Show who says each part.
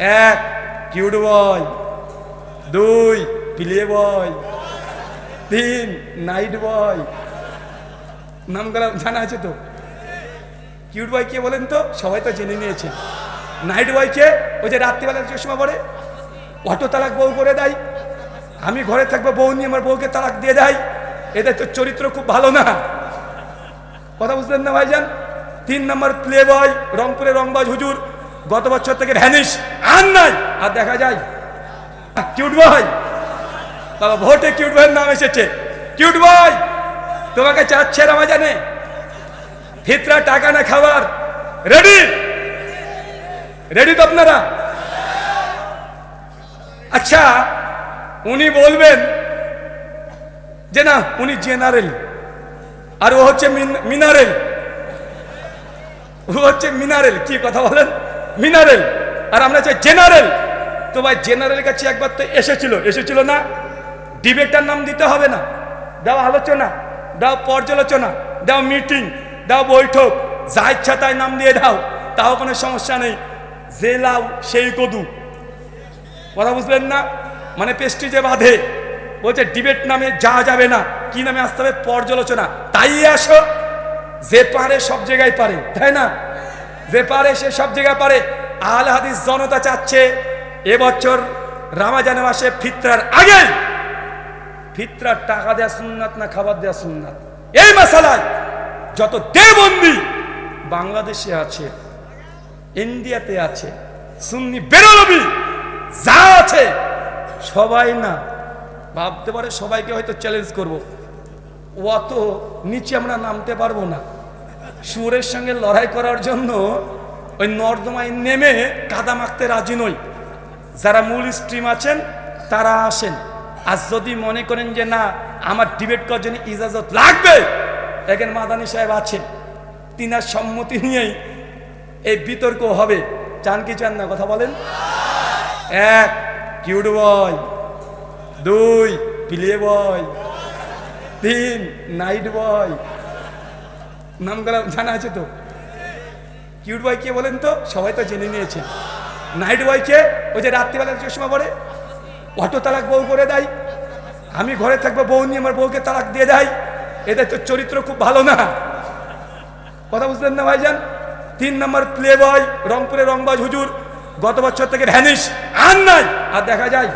Speaker 1: এক কিউট বয় দুই প্লে বয় তিন নাইট বয় নামগুলো জানা আছে তো? কিউট বয় কে বলেন তো? সবাই তো জেনে নিয়েছে। নাইট বয় কে? ওই যে রাত্রিবেলা চশমা পরে অটো তালাক বউ করে দেয়। আমি ঘরে থাকব, বউ নিয়ে আমার বউকে তালাক দিয়ে দেয়। এদের তো চরিত্র খুব ভালো না। কথা বুঝলেন না ভাইজান? তিন নম্বর প্লে বয় রংপুরে রংবাজ হুজুর। গত বছর থেকে ভ্যানিশ, আর নাই। আর দেখা যায় কিউট বয়। বাবা, ভোটে কিউট বয়ের নাম এসেছে। কিউট বয়, তোমাকে চাচ্ছে রামাজানে। ফিতরা টাকা না খাবার। রেডি রেডি তো আপনারা? আচ্ছা উনি বলবেন যে না, উনি জেনারেল আর ও হচ্ছে মিনারেল। ও হচ্ছে মিনারেল। কি কথা বলেন? মিনারেল। আর আমরা চাই জেনারেল। তো ভাই জেনারেল কাছে একবার তো এসেছিল। এসেছিল না? ডিবেটার নাম দিতে হবে না। দাও আলোচনা, দাও পর্যালোচনা, দাও মিটিং, দাও বৈঠক। যা ইচ্ছা তাই নাম দিয়ে দাও। তাও কোনো সমস্যা নেই। যে লাউ, সেই কদু কথা বুঝলেন না? মানে পেস্টিজে বাঁধে। বলছে, ডিবেট নামে যা যাবে না। কি নামে আসতে হবে? পর্যালোচনা। তাই আসো। যে পারে সব জায়গায় পারে। তাই না? যে পারে সে সব জায়গায় পারে। আল হাদিস জনতা চাচ্ছে এবছর রামাজানে মাসে ফিতরার আগে ফিতরার টাকা দেওয়া সুন্নাত না খাবার দেওয়া সুন্নাত? এই মশালায় যত দেবন্দি বাংলাদেশে আছে, ইন্ডিয়াতে আছে, সুন্নি বেরোলবি যা আছে, সবাই না ভাবতে পারে সবাইকে হয়তো চ্যালেঞ্জ করব। অত নিচে আমরা নামতে পারব না। সুরের সঙ্গে লড়াই করার জন্য ওই নর্দমায় নেমে কাদা মাখতে রাজি নই। যারা মূল স্ট্রিম আছেন, তারা আসেন। আর যদি মনে করেন যে, না, আমার ডিবেট করার জন্য ইজাজত লাগবে এখানে মাদানি সাহেব আছেন। তিনার সম্মতি নিয়েই এই বিতর্ক হবে। চান কি চান না, কথা বলেন? এক কিউট বয় দুই প্লে বয় তিন নাইট বয় নামগুলো জানা আছে তো? কিউট বয় কে বলেন তো? সবাই তো জেনে নিয়েছে। নাইট বয় কে? ওই যে রাত্রিবেলা চশমা পরে অটো তালাক বউ করে দেয়। আমি ঘরে থাকব, বউ নিয়ে আমার বউকে তালাক দিয়ে দেয়। এদের তো চরিত্র খুব ভালো না। কথা বুঝলেন না ভাইজান? তিন নম্বর প্লে বয় রংপুরে রংবাজ হুজুর, গত বছর থেকে ভ্যানিশ আর নাই। আর দেখা যায়